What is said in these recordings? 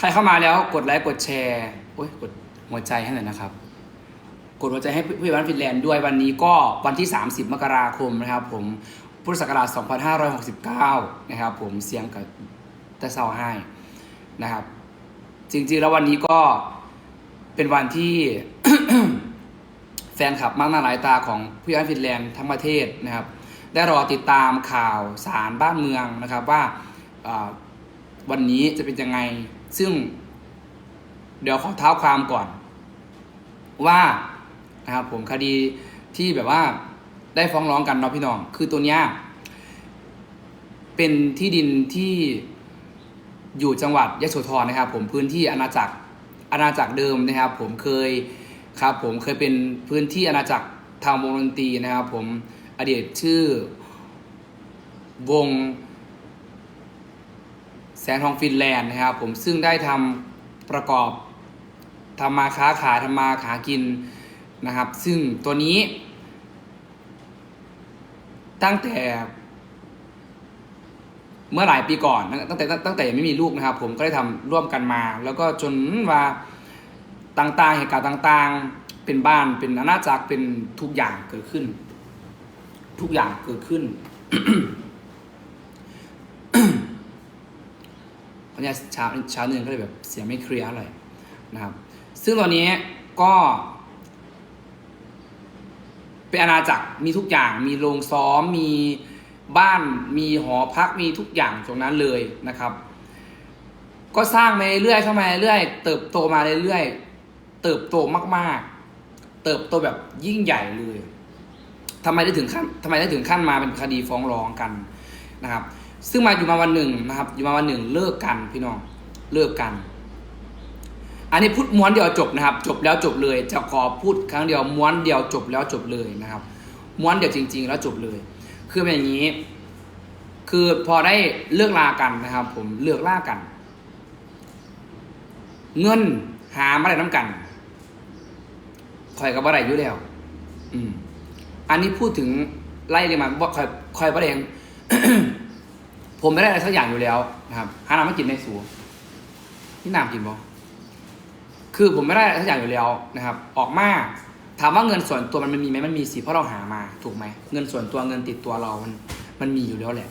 ใครเข้ามาแล้วกดไลค์กดแชร์โอ้ยกดหัวใจให้หน่อยนะครับ กดหัวใจให้ผู้ใหญ่บ้านฟินแลนด์ด้วยวันนี้ก็วันที่ 30 มกราคมนะครับ ผมพุทธศักราช 2569 นะครับ ผมเสียงกับแต่เศร้าให้นะครับ จริงๆแล้ววันนี้ก็เป็นวันที่แฟนคลับมากหน้าหลายตาของผู้ใหญ่บ้านฟินแลนด์ทั้งประเทศนะครับ ได้รอติดตามข่าวสารบ้านเมืองนะครับ ว่าวันนี้จะเป็นยังไง ซึ่ง เดี๋ยวขอเท้าความก่อน ว่านะครับผมคดีที่แบบว่าได้ฟ้องร้องกันเนาะพี่น้อง คือตัวเนี้ยเป็นที่ดินที่อยู่จังหวัดยะโสธรนะครับ ผมพื้นที่อาณาจักรอาณาจักรเดิมนะครับ ผมเคยครับ ผมเคยเป็นพื้นที่อาณาจักรทางวงดนตรีนะครับ ผมอดีตชื่อวง แสงทองฟินแลนด์นะครับผมซึ่งได้ทำประกอบทำมาค้าขายทำมาหากินนะครับ ซึ่งตัวนี้ ตั้งแต่ เมื่อหลายปีก่อนตั้งแต่ตั้งแต่ยังไม่มีลูกนะครับ ผมก็ได้ทำร่วมกันมา แล้วก็จนว่าต่างๆเหตุการณ์ต่าง ๆ เป็นบ้านเป็นอาณาจักรเป็นทุกอย่างเกิดขึ้น ทุกอย่างเกิดขึ้น เพราะเนี่เช้าเช้าเนืองก็เลยแบบเสียงไม่เคลียร์อะไรนะครับ ซึ่งตอนนี้ก็เป็นอาณาจักรมีทุกอย่างมีโรงซ้อมมีบ้านมีหอพักมีทุกอย่างตรงนั้นเลยนะครับ ก็สร้างมาเรื่อยๆเข้ามาเรื่อยเติบโตมาเรื่อยๆเติบโตมากๆ เติบโตแบบยิ่งใหญ่เลยทำไมได้ถึงขั้นทำไมได้ถึงขั้นมาเป็นคดีฟ้องร้องกันนะครับ ซึ่งมาอยู่มาวันหนึ่งนะครับ อยู่มาวันหนึ่งเลิกกันพี่น้องเลิกกัน อันนี้พูดม้วนเดียวจบนะครับ จบแล้วจบเลย จะขอพูดครั้งเดียวม้วนเดียวจบแล้วจบเลยนะครับ ม้วนเดียวจริง ๆ แล้วจบเลย คือเป็นอย่างนี้ คือพอได้เลิกลากันนะครับ ผมเลิกล่ากัน เงินหามาได้น้ำกันคอยกับว่าไรอยู่แล้ว อืม อันนี้พูดถึงไล่เลยมาว่าคอยคอยประเด็น ผมไม่ได้อะไรสักอย่างอยู่แล้วนะครับหาน้ำมากินในสูที่น้ำกินบ่คือผมไม่ได้อะไรสักอย่างอยู่แล้วนะครับ ออกมาถามว่าเงินส่วนตัวมันมีไหมมันมีสิเพราะเราหามาถูกไหมเงินส่วนตัวเงินติดตัวเรามันมันมีอยู่แล้วแหละ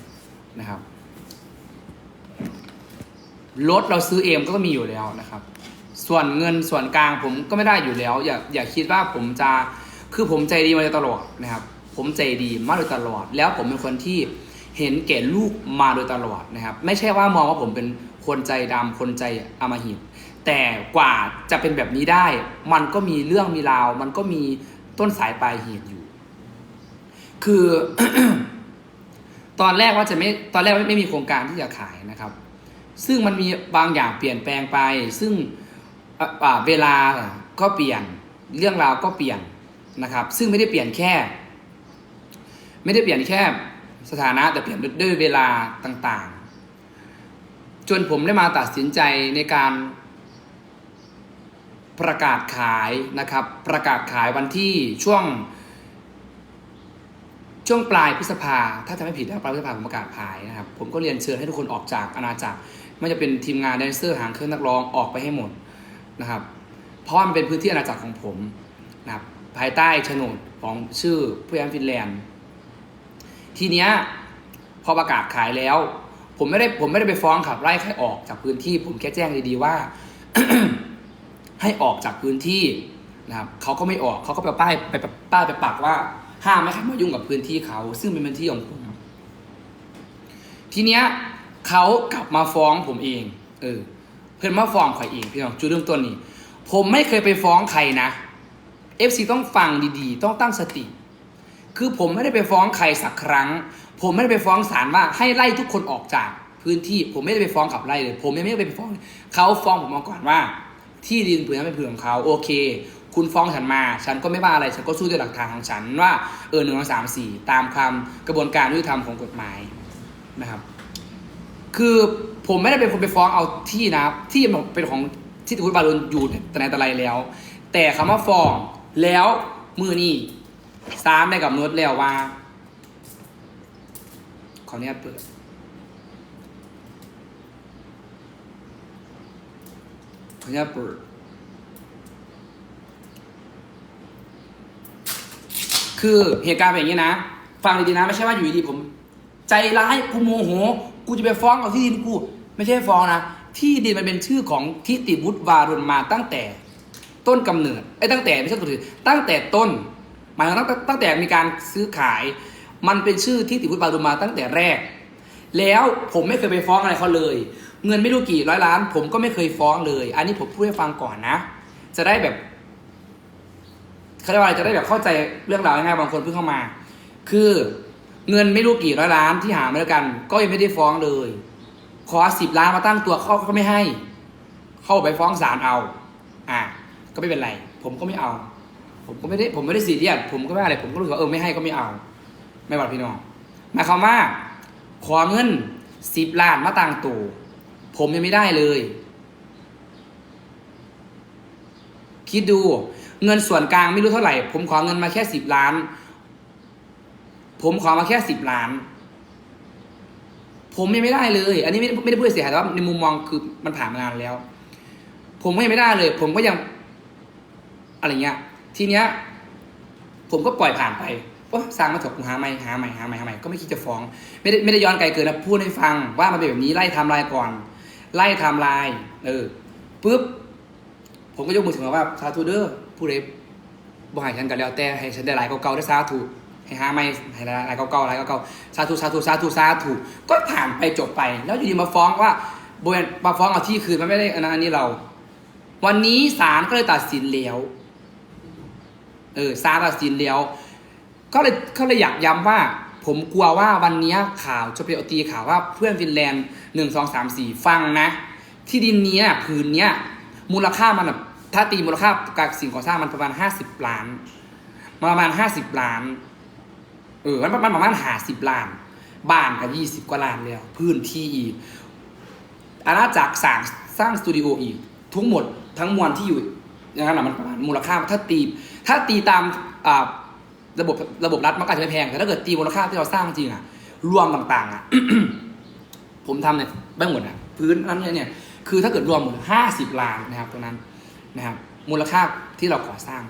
นะครับรถเราซื้อเองก็มีอยู่แล้วนะครับ ส่วนเงินส่วนกลางผมก็ไม่ได้อยู่แล้ว อย่าอย่าคิดว่าผมจะคือผมใจดีมาโดยตลอดนะครับ ผมใจดีมาโดยตลอด แล้วผมเป็นคนที่ เห็นแก่ลูกมาโดยตลอดนะครับ ไม่ใช่ว่ามองว่าผมเป็นคนใจดำคนใจอำมหิตแต่กว่าจะเป็นแบบนี้ได้ มันก็มีเรื่องมีราว มันก็มีต้นสายปลายเหตุอยู่ คือ ตอนแรกว่าจะไม่ตอนแรกไม่มีโครงการที่จะขายนะครับ ซึ่งมันมีบางอย่างเปลี่ยนแปลงไป ซึ่งเวลาก็เปลี่ยนเรื่องราวก็เปลี่ยนนะครับ ซึ่งไม่ได้เปลี่ยนแค่ ไม่ได้เปลี่ยนแค่ สถานะแต่เปลี่ยนด้วยเวลาต่างๆ จนผมได้มาตัดสินใจในการประกาศขายนะครับ ประกาศขายวันที่ช่วง ช่วงปลายพฤษภา ถ้าจำไม่ผิดนะปลายพฤษภาผมประกาศขายนะครับ ผมก็เรียนเชิญให้ทุกคนออกจากอาณาจักรไม่จะเป็นทีมงานแดนเซอร์หางเครื่องนักร้องออกไปให้หมดนะครับ เพราะมันเป็นพื้นที่อาณาจักรของผมนะครับภายใต้โฉนดของชื่อผู้ยันฟินแลนด์ ทีเนี้ยพอประกาศขายแล้ว ผมไม่ได้ผมไม่ได้ไปฟ้องขับไล่ใครออกจากพื้นที่ ผมแค่แจ้งดีๆว่า ให้ออกจากพื้นที่นะครับเขาก็ไม่ออกเขาก็ไปป้ายไปป้ายไปปักว่า ห้ามไม่ให้มายุ่งกับพื้นที่เขา ซึ่งเป็นพื้นที่ของผมทีเนี้ยเขากลับมาฟ้องผมเอง เออ เพื่อนมาฟ้องข่อยเองพี่น้องจุดเริ่มต้นนี้ ผมไม่เคยไปฟ้องใครนะ FC ต้องฟังดีๆ ต้องตั้งสติ คือผมไม่ได้ไปฟ้องใครสักครั้ง ผมไม่ได้ไปฟ้องศาลว่าให้ไล่ทุกคนออกจากพื้นที่ผมไม่ได้ไปฟ้องขับไล่เลย ผมยังไม่ได้ไปฟ้องเขาฟ้องผมมาก่อนว่า ที่ดินผืนนั้นเป็นผืนของเขาโอเค คุณฟ้องฉันมา ฉันก็ไม่ว่าอะไรฉันก็สู้ด้วยหลักฐานของฉันว่าเออหนึ่งสองสามสี่ตามความกระบวนการยุติธรรมของกฎหมายนะครับ คือผมไม่ได้เป็นคนไปฟ้องเอาที่นะที่เป็นของที่คุณบาลุนอยู่แต่ไหนแต่ไรแล้ว แต่คำว่าฟ้องแล้วมือนี่ สามได้กับนุชแล้วว่า ขออนุญาตเปิดขออนุญาตเปิด คือเหตุการณ์เป็นอย่างนี้นะ ฟังดีๆนะ ไม่ใช่ว่าอยู่ดีๆผม ใจร้ายกูโมโห กูจะไปฟ้องเอาที่ดินกู ไม่ใช่ฟ้องนะ ที่ดินมันเป็นชื่อของทิติวุฒิวารุณมาตั้งแต่ต้นกำเนิดไอ้ตั้งแต่ไม่ใช่ต้นกำเนิดตั้งแต่ต้น มายถึงตั้งตั้งแต่มีการซื้อขาย มันเป็นชื่อทิติวุฒิวารุมาตั้งแต่แรก แล้วผมไม่เคยไปฟ้องอะไรเขาเลย เงินไม่รู้กี่ร้อยล้าน ผมก็ไม่เคยฟ้องเลย อันนี้ผมพูดให้ฟังก่อนนะ จะได้แบบเขาเรียกว่าจะได้แบบเข้าใจเรื่องราวง่ายๆบางคนเพิ่งเข้ามา คือเงินไม่รู้กี่ร้อยล้านที่หามาด้วกัน ก็ยังไม่ได้ฟ้องเลย ขอสิบล้านมาตั้งตัวเขาก็ไม่ให้ เข้าไปฟ้องศาลเอา อะก็ไม่เป็นไร ผมก็ไม่เอา ผมก็ไม่ได้ผมไม่ได้ซีเรียสผมก็ไม่อะไร ผมก็รู้สึกว่าเออไม่ให้ก็ไม่เอา ไม่บาดพี่น้องหมายความว่า ขอเงินสิบล้านมาตั้งตัวผมยังไม่ได้เลย คิดดู เงินส่วนกลางไม่รู้เท่าไหร่ ผมขอเงินมาแค่สิบล้าน ผมขอมาแค่สิบล้าน ผมยังไม่ได้เลย อันนี้ไม่ได้ไม่ได้พูดเสียหายแต่ว่าในมุมมองคือมันผ่านมานานแล้ว ผมก็ยังไม่ได้เลย ผมก็ยังอะไรเงี้ย ทีเนี้ยผมก็ปล่อยผ่านไปสร้างมาถกหาใหม่หาใหม่หาใหม่หาใหม่ก็ไม่คิดจะฟ้อง ไม่ได้ไม่ได้ย้อนไกลเกินนะพูดให้ฟังว่ามันเป็นแบบนี้ไล่ไทำลายก่อน ไล่ไทำลายเออปุ๊บผมก็ยกมือถึงว่าสาธุเด้อผู้ใดบ่ให้ฉันกันแล้วแต่ให้ฉันได้หลายเก่าๆได้สาธุให้หาไม่ให้หลายเก่าๆหลายเก่าๆสาธุสาธุสาธุสาธุก็ผ่านไปจบไป แล้วอยู่ดีมาฟ้องว่าโบยมาฟ้องเอาที่คืนมันไม่ได้อันนี้เรา วันนี้ศาลก็เลยตัดสินแล้ว ออศาลตัดสินแล้ว ก็เลยก็เลยอยากย้ำว่า ผมกลัวว่าวันนี้ข่าวจะไปเอาตีข่าวว่าเพื่อนฟินแลนด์หนึ่งสองสามสี่ฟังนะ ที่ดินเนี้ยผืนเนี้ยมูลค่ามันแบบถ้าตีมูลค่าการสิ่งก่อสร้างมันประมาณห้าสิบล้าน ประมาณห้าสิบล้านเออมันมันประมาณห้าสิบล้าน บ้านก็ยี่สิบกว่าล้านแล้ว พื้นที่อีกอาณาจักรสร้างสร้างสตูดิโออีก ทั้งหมดทั้งมวลที่อยู่ อย่างนั้นนะมันประมาณมูลค่าถ้าตีถ้าตีตามระบบระบบรัฐมันก็อาจจะไม่แพง แต่ถ้าเกิดตีมูลค่าที่เราสร้างจริงอะรวมต่างๆอะผมทำเนี่ยไม่หมดอะพื้นนั้นเนี่ยคือถ้าเกิดรวมหมดห้าสิบล้านนะครับตรงนั้นนะครับ มูลค่าที่เราก่อสร้าง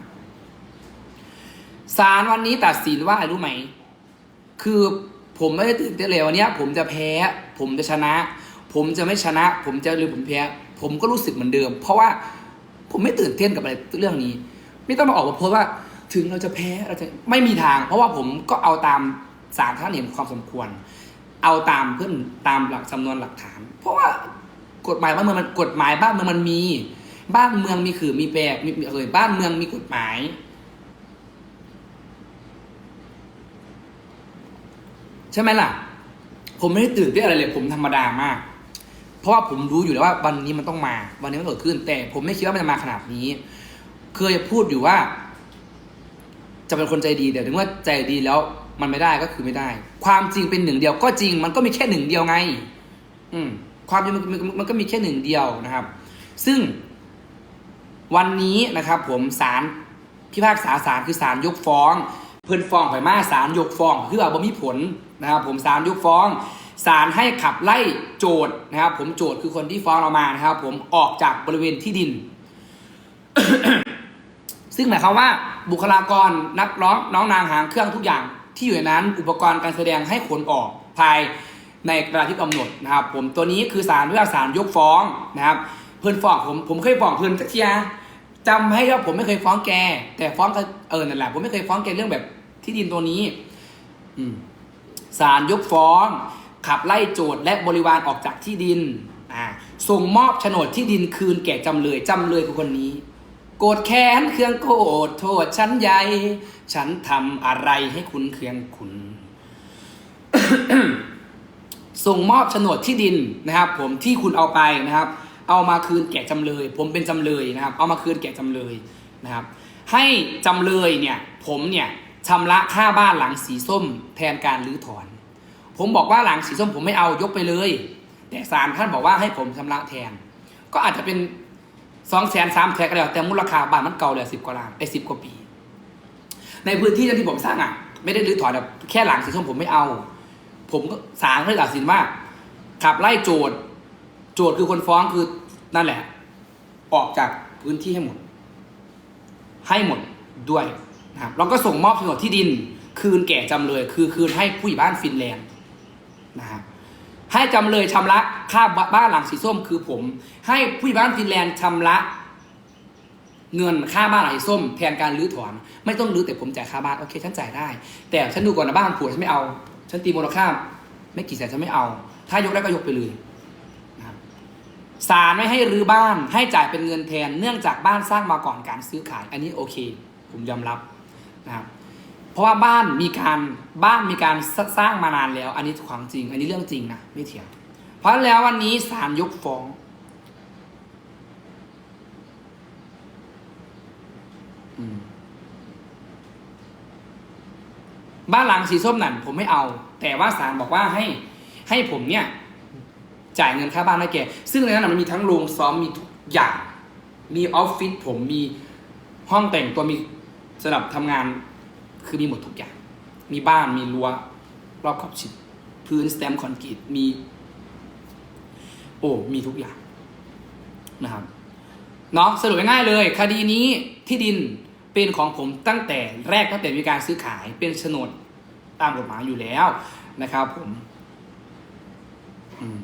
ศาลวันนี้ตัดสินว่าอะไรรู้ไหม คือผมไม่ได้ตื่นเต้นเลยวันนี้ผมจะแพ้ ผมจะชนะ ผมจะไม่ชนะ ผมจะหรือผมแพ้ ผมก็รู้สึกเหมือนเดิม เพราะว่า ผมไม่ตื่นเต้นกับอะไรเรื่องนี้ ไม่ต้องมาออกมาโพสต์ว่า ถึงเราจะแพ้เราจะไม่มีทาง เพราะว่าผมก็เอาตามศาลท่านเห็นความสมควร เอาตามเพื่อนตามหลักจำนวนหลักฐาน เพราะว่ากฎหมายบ้านเมืองมันกฎหมายบ้านเมืองมันมี บ้านเมืองมีขื่อมีแปรมีมีเอ่ยบ้านเมืองมีกฎหมายใช่ไหมล่ะ ผมไม่ได้ตื่นเต้นอะไรเลย ผมธรรมดามาก เพราะว่าผมรู้อยู่แล้วว่าวันนี้มันต้องมา วันนี้มันเกิดขึ้น แต่ผมไม่คิดว่ามันจะมาขนาดนี้ เคยพูดอยู่ว่า จะเป็นคนใจดีแต่ถึงว่าใจดีแล้วมันไม่ได้ก็คือไม่ได้ ความจริงเป็นหนึ่งเดียวก็จริง มันก็มีแค่หนึ่งเดียวไง อืม ความจริงมันมันก็มีแค่หนึ่งเดียวนะครับ ซึ่งวันนี้นะครับผมศาลพิพากษาศาลคือศาลยกฟ้อง เพื่อนฟ้องข่อยมาศาลยกฟ้องคือว่าบ่มีผลนะครับผมศาลยกฟ้อง ศาลให้ขับไล่โจทย์นะครับ ผมโจทย์คือคนที่ฟ้องเรามานะครับ ผมออกจากบริเวณที่ดิน ซึ่งหมายความว่าบุคลากรนักร้องน้องนางหางเครื่องทุกอย่าง ที่อยู่ในนั้นอุปกรณ์การแสดงให้ขนออกภายในเวลาที่กำหนดนะครับ ผมตัวนี้คือสารพิพากษายกฟ้องนะครับ เพื่อนฟ้องผมผมเคยฟ้องเพื่อนสักทีนะจำให้ว่าผมไม่เคยฟ้องแก แต่ฟ้องเออนั่นแหละผมไม่เคยฟ้องแกเรื่องแบบที่ดินตัวนี้อืศาลยกฟ้อง ขับไล่โจทย์และบริวารออกจากที่ดินส่งมอบโฉนดที่ดินคืนแก่จำเลยจำเลยคือคนนี้ โกรธแค้นเครื่องโกรธโทษฉันใหญ่ ฉันทำอะไรให้คุณเคืองคุณ ส่งมอบโฉนดที่ดินนะครับ ผมที่คุณเอาไปนะครับ เอามาคืนแก่จำเลย ผมเป็นจำเลยนะครับ เอามาคืนแก่จำเลยนะครับ ให้จำเลยเนี่ย ผมเนี่ยชำระค่าบ้านหลังสีส้มแทนการรื้อถอน ผมบอกว่าหลังสีส้มผมไม่เอายกไปเลย แต่ศาลท่านบอกว่าให้ผมชำระแทน ก็อาจจะเป็นสองแสนสามแสนก็แล้วแต่มูลค่าบ้านมันเก่าเลยสิบกว่าล้านไอ้สิบกว่าปี ในพื้นที่ที่ผมสร้างอะ ไม่ได้รื้อถอนแบบแค่หลังสีส้มผมไม่เอา ผมก็ศาลเลยตัดสินว่า ขับไล่โจทย์โจทย์คือคนฟ้องคือนั่นแหละ ออกจากพื้นที่ให้หมด ให้หมดด้วยนะครับแล้วก็ส่งมอบโฉนดที่ดินคืนแก่จำเลย คือคืนให้ผู้ใหญ่บ้านฟินแลนด์ นะครับให้จำเลยชำระค่าบ้านหลังสีส้มคือผม ให้ผู้ใหญ่บ้านฟินแลนด์ชำระ เงินค่าบ้านหลังสีส้ม แทนการรื้อถอนไม่ต้องรื้อแต่ผมจ่ายค่าบ้านโอเคฉันจ่ายได้ แต่ฉันดูก่อนนะบ้านผัวฉันไม่เอา ฉันตีมูลค่าไม่กี่แสนฉันไม่เอา ถ้ายกได้ก็ยกไปเลยนะครับศาลไม่ให้รื้อบ้านให้จ่ายเป็นเงินแทน เนื่องจากบ้านสร้างมาก่อนการซื้อขาย อันนี้โอเค ผมยอมรับนะครับ ราะว่าบ้านมีการบ้านมีการสร้างมานานแล้ว อันนี้ความจริง อันนี้เรื่องจริงนะไม่เถียง เพราะแล้ววันนี้ศาลยกฟ้อง บ้านหลังสีส้มนั่นผมไม่เอา แต่ว่าศาลบอกว่าให้ให้ผมเนี่ย จ่ายเงินค่าบ้านให้แก ซึ่งในนั้นมันมีทั้งโรงซ้อมมีทุกอย่าง มีออฟฟิศผมมีห้องแต่งตัวมีสำหรับทำงาน คือมีหมดทุกอย่าง มีบ้านมีรั้วรอบขอบชิดพื้นสแตมคอนกรีตมี โอ้มีทุกอย่างนะครับเนาะสรุปง่ายๆเลย คดีนี้ที่ดินเป็นของผมตั้งแต่แรกตั้งแต่มีการซื้อขายเป็นโฉนดตามกฎหมายอยู่แล้วนะครับ ผมอืม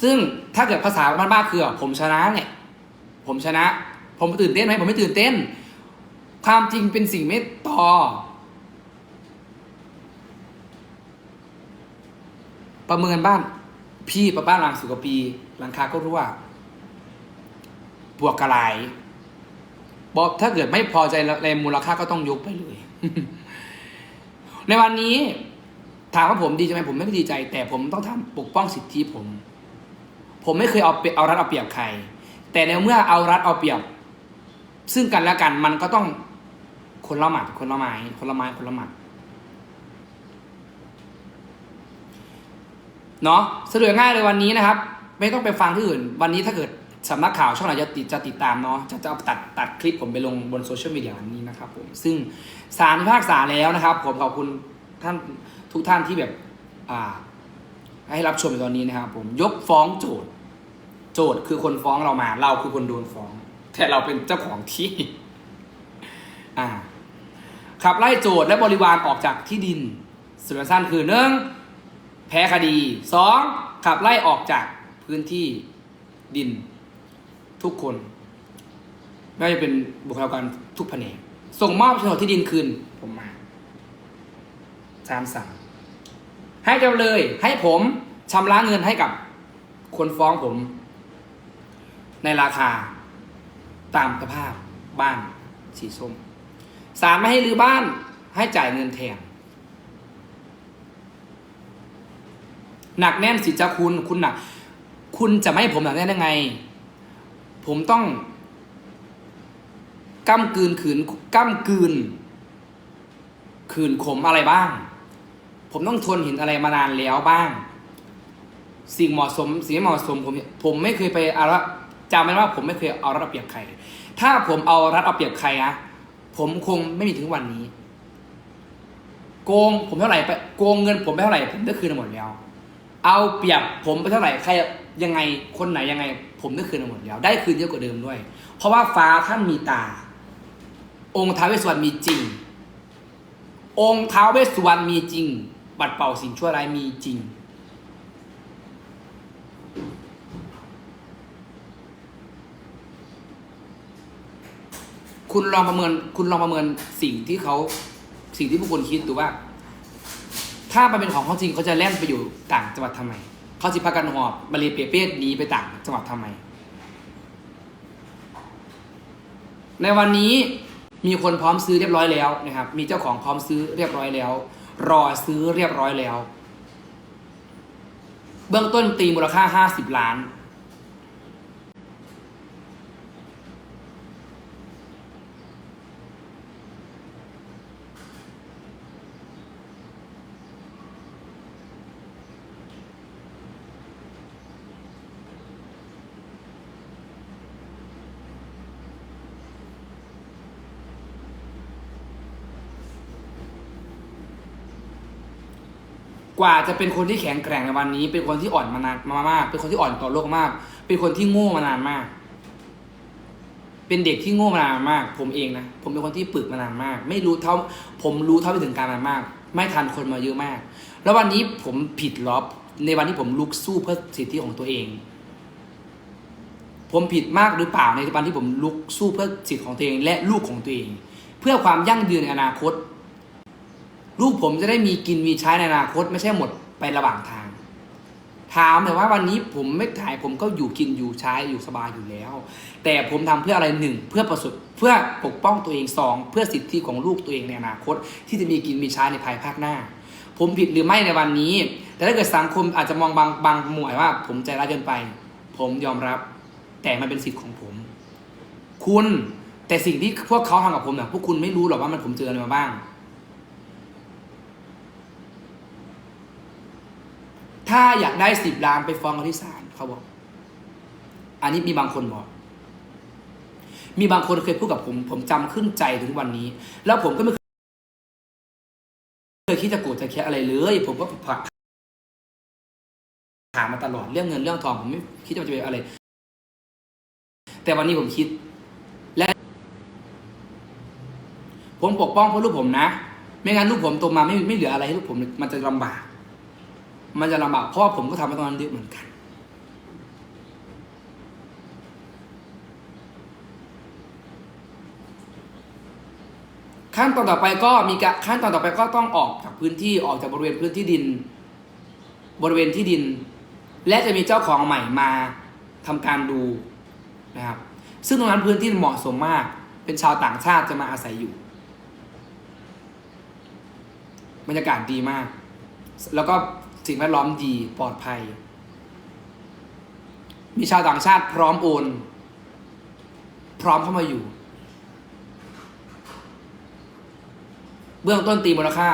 ซึ่งถ้าเกิดภาษาบ้านๆคือผมชนะเนี่ย ผมชนะ ผมตื่นเต้นไหมผมไม่ตื่นเต้น ความจริงเป็นสิ่งไม่ต่อ ประเมินบ้าน พี่ประบ้านหลังสุกปี หลังคาก็รั่วบวกกระไรบอกถ้าเกิดไม่พอใจในมูลค่าก็ต้องยกไปเลย ในวันนี้ ถามว่าผมดีใจไหมผมไม่ดีใจ แต่ผมต้องทำปกป้องสิทธิผม ผมไม่เคยเอาเปรียบเอารัดเอาเปรียบใคร แต่ในเมื่อเอารัดเอาเปรียบ ซึ่งกันและกันมันก็ต้องคนละหมัดคนละไม้คนละไม้คนละหมัดเนาะสะดวกง่ายเลยวันนี้นะครับ ไม่ต้องไปฟังที่อื่น วันนี้ถ้าเกิดสำนักข่าวช่องไหนจะติดจะติดตามเนาะจะจะเอาตัดตัดคลิปผมไปลงบนโซเชียลมีเดียนี้นะครับผมซึ่งสารพิพากษาแล้วนะครับ ผมขอบคุณท่านทุกท่านที่แบบอ่าให้รับชมในตอนนี้นะครับผมยกฟ้องโจทย์ โจทย์คือคนฟ้องเรามา เราคือคนโดนฟ้อง แต่เราเป็นเจ้าของที่อ่าขับไล่โจทย์และบริวารออกจากที่ดินสุดสั้นคือหนึ่งแพ้คดีสองขับไล่ออกจากพื้นที่ดินทุกคนไม่ว่าจะเป็นบุคลากรทุกแผนกส่งมอบโฉนดที่ดินคืนผมมาสามสั่งให้จำเลยให้ผมชำระเงินให้กับคนฟ้องผม ในราคา ตามสภาพบ้านสีส้มศาลไม่ให้รื้อบ้านให้จ่ายเงินแทนหนักแน่นสิจ้าคุณคุณหนัก คุณจะไม่ให้ผมหนักแน่นได้ไง ผมต้องก้ำกืนขืนก้ำกืน ขืนขมอะไรบ้าง ผมต้องทนเห็นอะไรมานานแล้วบ้าง สิ่งเหมาะสมสิ่งไม่เหมาะสมผมผมไม่เคยไปอาละ จำไว้ว่าผมไม่เคยเอารัดเอาเปรียบใคร ถ้าผมเอารัดเอาเปรียบใครนะผมคงไม่มีถึงวันนี้ โกงผมเท่าไหร่ไปโกงเงินผมไปเท่าไหร่ผมได้คืนหมดแล้ว เอาเปรียบผมไปเท่าไหร่ใครยังไงคนไหนยังไง ผมได้คืนหมดแล้ว ได้คืนเยอะกว่าเดิมด้วย เพราะว่าฟ้าท่านมีตา องค์ท้าวเวสสวรรณมีจริง องค์ท้าวเวสสวรรณมีจริง บัดเป่าสิ่งชั่วร้ายมีจริง คุณลองประเมิน คุณลองประเมินสิ่งที่เขาสิ่งที่พวกคุณคิดดูว่า ถ้ามันเป็นของเขาจริงเขาจะแล่นไปอยู่ต่างจังหวัดทำไมเขาสิพากันหอบมาเลเปเป้หนีไปต่างจังหวัดทำไม ในวันนี้มีคนพร้อมซื้อเรียบร้อยแล้วนะครับ มีเจ้าของพร้อมซื้อเรียบร้อยแล้ว รอซื้อเรียบร้อยแล้ว เบื้องต้นตีมูลค่าห้าสิบล้าน กว่าจะเป็นคนที่แข็งแกร่งในวันนี้ เป็นคนที่อ่อนมานานมามาก เป็นคนที่อ่อนต่อโลกมาก เป็นคนที่โง่มานานมาก เป็นเด็กที่โง่มานานมาก ผมเองนะผมเป็นคนที่ปึกมานานมาก ไม่รู้เท่า ผมรู้เท่าไปถึงการมานมาก ไม่ทันคนมาเยอะมาก แล้ววันนี้ผมผิดล็อบในวันที่ผมลุกสู้เพื่อสิทธิของตัวเอง ผมผิดมากหรือเปล่าในวันที่ผมลุกสู้เพื่อสิทธิของตัวเอง และลูกของตัวเอง เพื่อความยั่งยืนในอนาคต ผมจะได้มีกินมีใช้ในอนาคต ไม่ใช่หมดไประหว่างทาง ถามเลยว่าวันนี้ผมไม่ถ่ายผมก็อยู่กินอยู่ใช้อยู่สบายอยู่แล้ว แต่ผมทำเพื่ออะไรหนึ่งเพื่อประสบเพื่อปกป้องตัวเองสองเพื่อสิทธิของลูกตัวเองในอนาคต ที่จะมีกินมีใช้ในภายภาคหน้า ผมผิดหรือไม่ในวันนี้ แต่ถ้าเกิดสังคมอาจจะมองบางบางหมวยว่า ผมใจร้ายเกินไป ผมยอมรับ แต่มันเป็นสิทธิ์ของผม คุณแต่สิ่งที่พวกเขาทำกับผมเนี่ยพวกคุณไม่รู้หรอกว่ามันผมเจออะไรมาบ้าง ถ้าอยากได้สิบล้านไปฟ้องกันที่ศาลเขาบอก อันนี้มีบางคนบอก มีบางคนเคยพูดกับผม ผมจำขึ้นใจถึงวันนี้ แล้วผมก็ไม่เคยคิดจะโกรธจะแค่อะไรเลย ผมก็ผ่าถามมาตลอดเรื่องเงินเรื่องทองผมไม่คิดว่าจะเป็นอะไร แต่วันนี้ผมคิด และ ผมปกป้องเพราะลูกผมนะ ไม่งั้นลูกผมโตมาไม่ไม่เหลืออะไรให้ลูกผมมันจะลำบาก มันจะลำบากเพราะว่าผมก็ทำมาตอนนั้นเยอะเหมือนกัน ขั้นตอนต่อไปก็มีการขั้นตอนต่อไปก็ต้องออกจากพื้นที่ออกจากบริเวณพื้นที่ดิน บริเวณที่ดิน และจะมีเจ้าของใหม่มาทำการดูนะครับ ซึ่งตรงนั้นพื้นที่เหมาะสมมาก เป็นชาวต่างชาติจะมาอาศัยอยู่บรรยากาศดีมาก แล้วก็ สิ่งแวดล้อมดีปลอดภัย มีชาวต่างชาติพร้อมโอน พร้อมเข้ามาอยู่ เบื้องต้นตีมูลค่า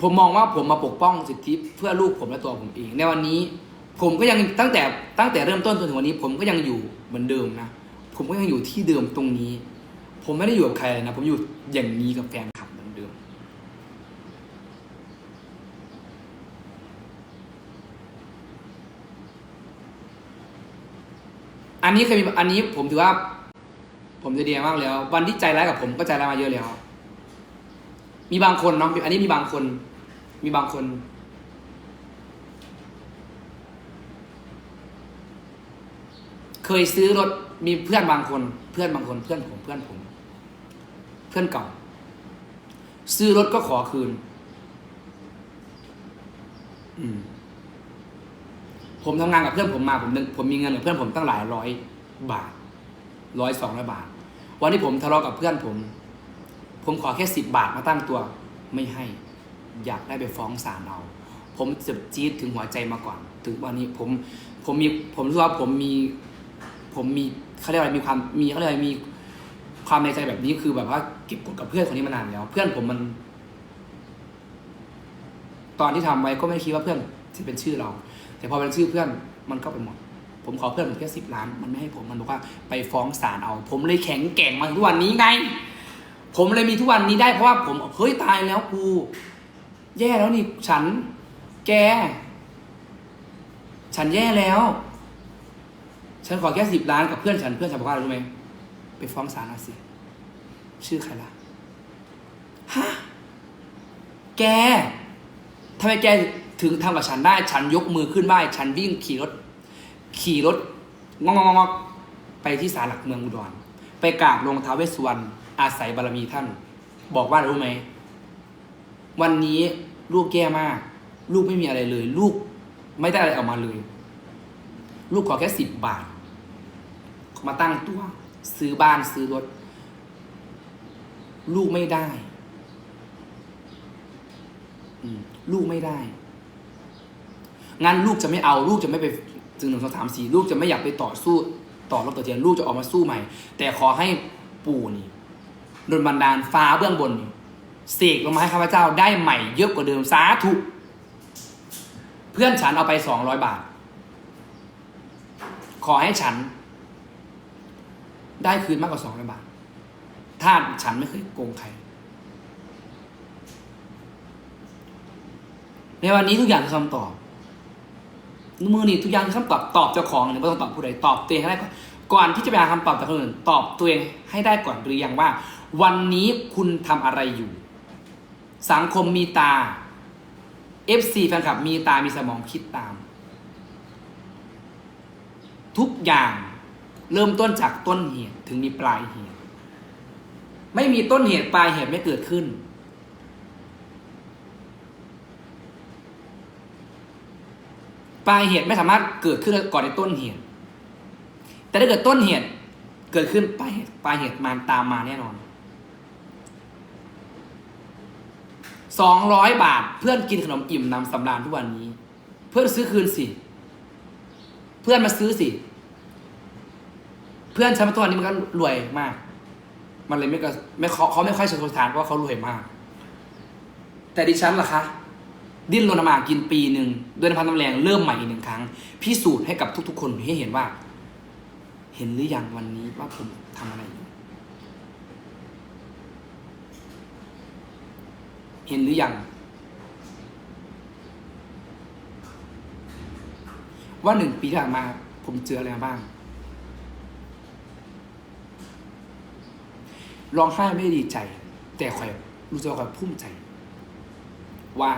ผมมองว่าผมมาปกป้องสิทธิเพื่อลูกผมและตัวผมเอง ในวันนี้ ผมก็ยังตั้งแต่ตั้งแต่เริ่มต้นจนถึงวันนี้ ผมก็ยังอยู่เหมือนเดิมนะ ผมก็ยังอยู่ที่เดิมตรงนี้ ผมไม่ได้อยู่กับใครเลยนะ ผมอยู่อย่างนี้กับแฟนคลับเหมือนเดิม อันนี้เคยมีอันนี้ผมถือว่า ผมจะดีมากแล้ว วันที่ใจร้ายกับผมก็ใจร้ายมาเยอะแล้ว มีบางคนเนาะอันนี้มีบางคน มีบางคนเคยซื้อรถมีเพื่อนบางคน เพื่อนบางคนเพื่อนผมเพื่อนผม เพื่อนเก่า ซื้อรถก็ขอคืน อืมผมทำงานกับเพื่อนผมมาผมผมมีเงินกับเพื่อนผมตั้งหลายร้อยบาทร้อยสองร้อยบาท วันที่ผมทะเลาะกับเพื่อนผม ผมขอแค่สิบบาทมาตั้งตัว ไม่ให้ อยากได้ไปฟ้องศาลเอาผมจะจี๊ดถึงหัวใจมาก่อน ถึงวันนี้ผมผมมีผมรู้ว่าผมมี ผมมีเขาเรียกอะไรมีความมีเขาเรียกอะไรมี ความในใจแบบนี้คือแบบว่าเก็บกดกับเพื่อนคนนี้มานานแล้ว เพื่อนผมมัน ตอนที่ทำไว้ก็ไม่คิดว่าเพื่อนจะเป็นชื่อเรา แต่พอเป็นชื่อเพื่อนมันก็ไปหมด ผมขอเพื่อนผมแค่สิบล้าน มันไม่ให้ผมมันบอกว่าไปฟ้องศาลเอา ผมเลยแข็งแกร่งมาทุกวันนี้ไง ผมเลยมีทุกวันนี้ได้เพราะว่าผมเฮ้ยตายแล้วกูแย่แล้วนี่ฉัน แก ฉันแย่แล้ว ฉันขอแค่สิบล้านกับเพื่อนฉันเพื่อนฉันบอกว่าอะไรรู้ไหม ไปฟ้องศาลเอาสิ ชื่อใครล่ะ ฮะ แกทำไมแกถึงทำกับฉันได้ ฉันยกมือขึ้นไหว้ฉันวิ่งขี่รถ ขี่รถงองงอกไปที่ศาลหลักเมืองอุดร ไปกราบลงท้าเวสุวรรณอาศัยบารมีท่าน บอกว่ารู้ไหม วันนี้ลูกแย่มาก ลูกไม่มีอะไรเลย ลูกไม่ได้อะไรออกมาเลย ลูกขอแค่สิบบาท มาตั้งตัว ซื้อบ้านซื้อรถ ลูกไม่ได้ลูกไม่ได้งั้นลูกจะไม่เอา ลูกจะไม่ไปถึงหนึ่งสองสามสี่ลูกจะไม่อยากไปต่อสู้ ต่อรบต่อเทียนลูกจะออกมาสู้ใหม่ แต่ขอให้ปู่นี่ดลบันดาลฟ้าเบื้องบนเสกลงมาให้ข้าพเจ้าได้ใหม่เยอะกว่าเดิมสาธุเพื่อนฉันเอาไปสองร้อยบาท ขอให้ฉัน ได้คืนมากกว่าสองร้อยบาทถ้าฉันไม่เคยโกงใคร ในวันนี้ทุกอย่างคือคำตอบมือนี่ทุกอย่างคือคำตอบตอบเจ้าของเนี่ยไม่ต้องตอบผู้ใดตอบตัวเองให้ได้ก่อนก่อนที่จะไปหาคำตอบจากคนอื่นตอบตัวเองให้ได้ก่อนหรือยังว่า วันนี้คุณทำอะไรอยู่ สังคมมีตา FC แฟนคลับมีตามีสมองคิดตาม ทุกอย่าง เริ่มต้นจากต้นเหตุถึงมีปลายเหตุ ไม่มีต้นเหตุปลายเหตุไม่เกิดขึ้น ปลายเหตุไม่สามารถเกิดขึ้นก่อนในต้นเหตุ แต่ถ้าเกิดต้นเหตุเกิดขึ้นปลายเหตุปลายเหตุมันตามมาแน่นอนสองร้อยบาทเพื่อนกินขนมอิ่มนำสำราญทุกวันนี้ เพื่อนซื้อคืนสิ เพื่อนมาซื้อสิ พื่อนฉันมาตัวนี้มันก็รวยมาก มันเลยไม่ก็ไม่เขาเขาไม่ค่อยสะทกสถานเพราะเขารวยมาก แต่ดิฉันล่ะคะ ดิ้นรนมากินปีหนึ่งด้วยน้ำพันน้ำแรงเริ่มใหม่อีกหนึ่งครั้ง พิสูจน์ให้กับทุก ๆ คนให้เห็นว่า เห็นหรือยังวันนี้ว่าผมทำอะไร เห็นหรือยังว่าหนึ่งปีที่ผ่านมา ผมเจออะไรบ้าง ร้องไห้ไม่ได้ดีใจ แต่คอยรู้สึกว่าคอยภูมิใจ ว่า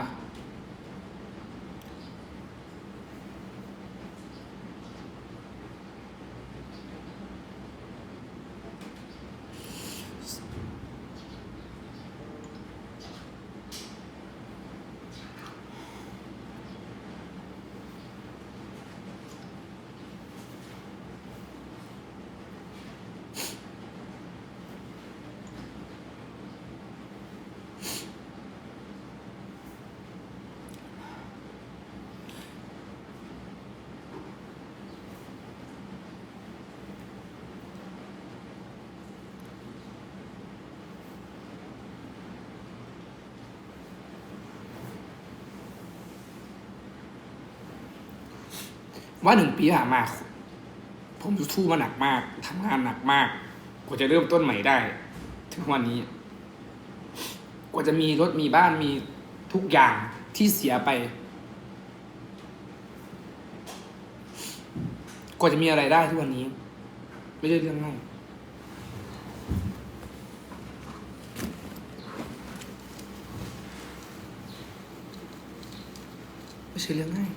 ว่าหนึ่งปีที่ผ่านมาผมสู้มาหนักมากทำงานหนักมาก กว่าจะเริ่มต้นใหม่ได้ ถึงวันนี้ กว่าจะมีรถมีบ้านมีทุกอย่างที่เสียไป กว่าจะมีอะไรได้ทุกวันนี้ ไม่ใช่เรื่องง่ายไม่ใช่เรื่องง่าย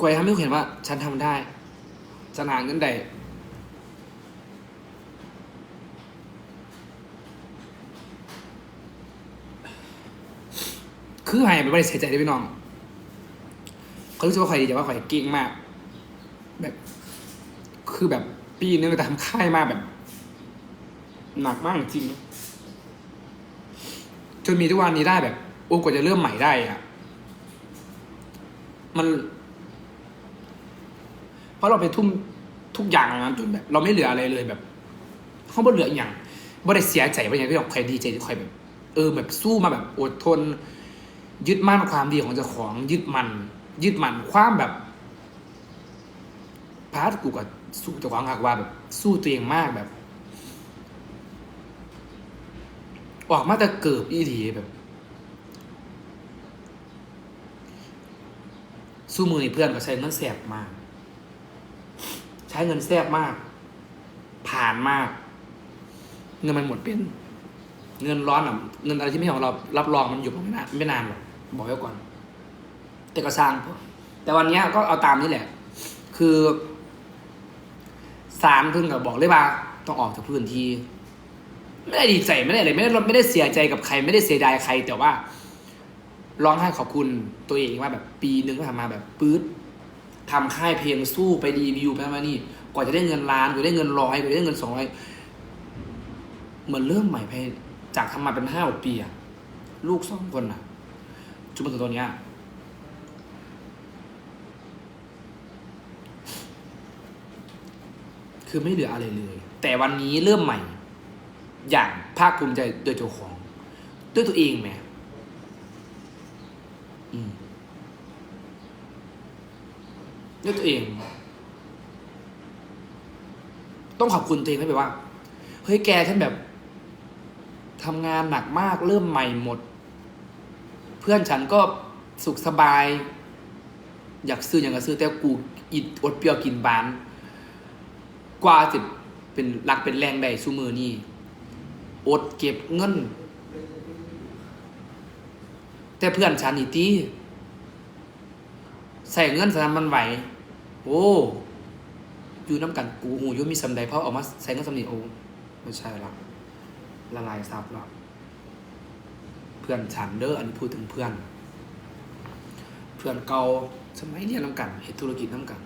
กว่ทำให้เขาเห็นว่า ฉันทำได้ฉันหาเงินได้คือหายไปไม่ได้เสียใจได้พี่น้อง เขารู้สึกว่าใครดีแต่ว่าใครเก่งมาก แบบ คือแบบปีนึงแต่ทำค่ายมากแบบ หนักมากจริง จนมีทุกวันนี้ได้แบบ โอ้กว่าจะเริ่มใหม่ได้อะมันะเราไปทุ่มทุกอย่างนะจนแบบ เราไม่เหลืออะไรเลยแบบเขาบ่เหลืออย่างบ่ได้เสียใจบ่อย่างที่เราใครดีใจที่ใครแบบ เออแบบสู้มาแบบอดทน ยึดมั่นความดีของเจ้าของ ยึดมันยึดมันความแบบพาร์ทกูก็สู้เจ้าของหักว่าแบบ สู้ตัวเองมากแบบ ออกมาแต่เกิบอีทีแบบสู้มือนี่เพื่อนก็ใช้เงินแสบมาก ช้เงินแสบมาก ผ่านมาก เงินมันหมดเป็น เงินร้อนอะเงินอะไรที่ไม่ของเรารับรองมันอยู่ไม่นานไม่นานหรอกบอกไว้ก่อน แต่ก็สร้างพอแต่วันนี้ก็เอาตามนี้แหละ คือสารเพิ่งกับบอกเลยว่า ต้องออกจากพื้นที่ไม่ได้ดีใจไม่ได้อะไรไม่ได้ไม่ได้เสียใจกับใคร ไม่ได้เสียดายใคร แต่ว่าร้องไห้ขอบคุณตัวเองว่าแบบปีนึงก็ทำมาแบบปื๊ด ทำค่ายเพลงสู้ไปรีวิวไปมานี่กว่าจะได้เงินล้านกว่าได้เงินร้อยกว่าได้เงินสองร้อยเหมือนเริ่มใหม่ไปจากทำมาเป็นห้าปีอะลูกสองคนอะจนมาถึงตอนเนี้ยคือไม่เหลืออะไรเลย แต่วันนี้เริ่มใหม่ อย่างภาคภูมิใจโดยเจ้าของ ด้วยตัวเองไหมอืม ด้วยตัวเอง ต้องขอบคุณตัวเองให้แบบว่า เฮ้ยแกฉันแบบทำงานหนักมากเริ่มใหม่หมด เพื่อนฉันก็สุขสบาย อยากซื้ออย่างก็ซื้อแต่กูอิดอดเปรียวกินบาน กว่าจะเป็นหลักเป็นแรงใดซูมือนี่อดเก็บเงิน แต่เพื่อนฉันนี่ตีใส่เงินสนามมันไหว โอ้อยู่น้ำกันกูหูอยุมีสำใดเพราะออกมาใส่เงินสำนีโอ้ไม่ใช่ละละลายซับละเพื่อนฉันเด้ออันนี้พูดถึงเพื่อน เพื่อนเก่าสมัยเรียนน้ำกันเหตุธุรกิจน้ำกัน